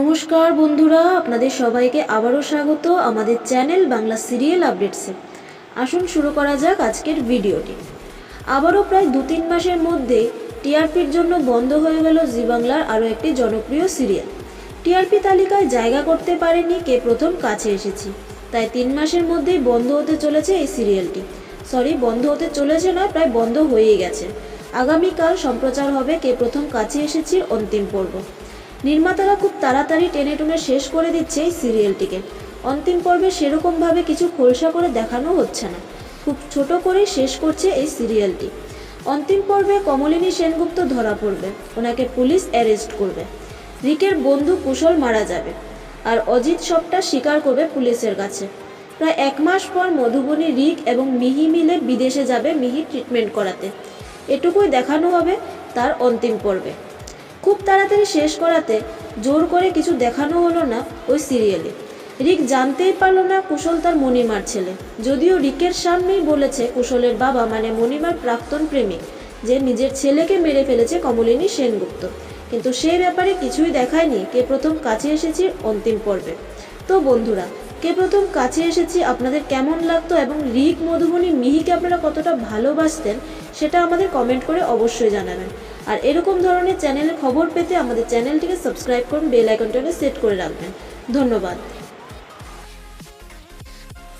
নমস্কার বন্ধুরা, আপনাদের সবাইকে আবারও স্বাগত আমাদের চ্যানেল বাংলা সিরিয়াল আপডেটসে। আসুন শুরু করা যাক আজকের ভিডিওটি। আবারও প্রায় দু তিন মাসের মধ্যে টিআরপির জন্য বন্ধ হয়ে গেল জি বাংলার আরও একটি জনপ্রিয় সিরিয়াল। টিআরপি তালিকায় জায়গা করতে পারেনি কে প্রথম কাছে এসেছি। তাই তিন মাসের মধ্যেই বন্ধ হতে চলেছে এই সিরিয়ালটি। সরি, বন্ধ হতে চলেছে না প্রায় বন্ধ হয়েই গেছে। আগামীকাল সম্প্রচার হবে কে প্রথম কাছে এসেছি অন্তিম পর্ব। নির্মাতারা খুব তাড়াতাড়ি টেনে টুনে শেষ করে দিচ্ছে এই সিরিয়ালটিকে। অন্তিম পর্বে সেরকমভাবে কিছু খোলসা করে দেখানো হচ্ছে না। খুব ছোট করেই শেষ করছে এই সিরিয়ালটি। অন্তিম পর্বে কমলিনী সেনগুপ্ত ধরা পড়বে। ওনাকে পুলিশ অ্যারেস্ট করবে। রিকের বন্ধু কুশল মারা যাবে। আর অজিত সবটা স্বীকার করবে পুলিশের কাছে। প্রায় এক মাস পর মধুবনী রিক এবং মিহি মিলে বিদেশে যাবে মিহি ট্রিটমেন্ট করাতে। এটুকুই দেখানো হবে তার অন্তিম পর্বে। খুব তাড়াতাড়ি শেষ করাতে জোর করে কিছু দেখানো হলো না ওই সিরিয়ালে। রিক জানতেই পারল না কুশল তার মণিমার ছেলে। যদিও রিকের সামনেই বলেছে কুশলের বাবা মানে মণিমার প্রাক্তন প্রেমিক, যে নিজের ছেলেকে মেরে ফেলেছে কমলিনী সেনগুপ্ত। কিন্তু সেই ব্যাপারে কিছুই দেখায়নি, কে প্রথম কাছে এসেছি অন্তিম পর্বে। তো বন্ধুরা, কে প্রথম কাছে এসেছি, আপনাদের কেমন লাগতো এবং রিক, মধুবনী, মিহিকে আপনারা কতটা ভালোবাসতেন, সেটা আমাদের কমেন্ট করে অবশ্যই জানাবেন। আর এরকম ধরনের চ্যানেলের খবর পেতে আমাদের চ্যানেলটিকে সাবস্ক্রাইব করুন, বেল আইকনটাকে সেট করে রাখবেন। ধন্যবাদ।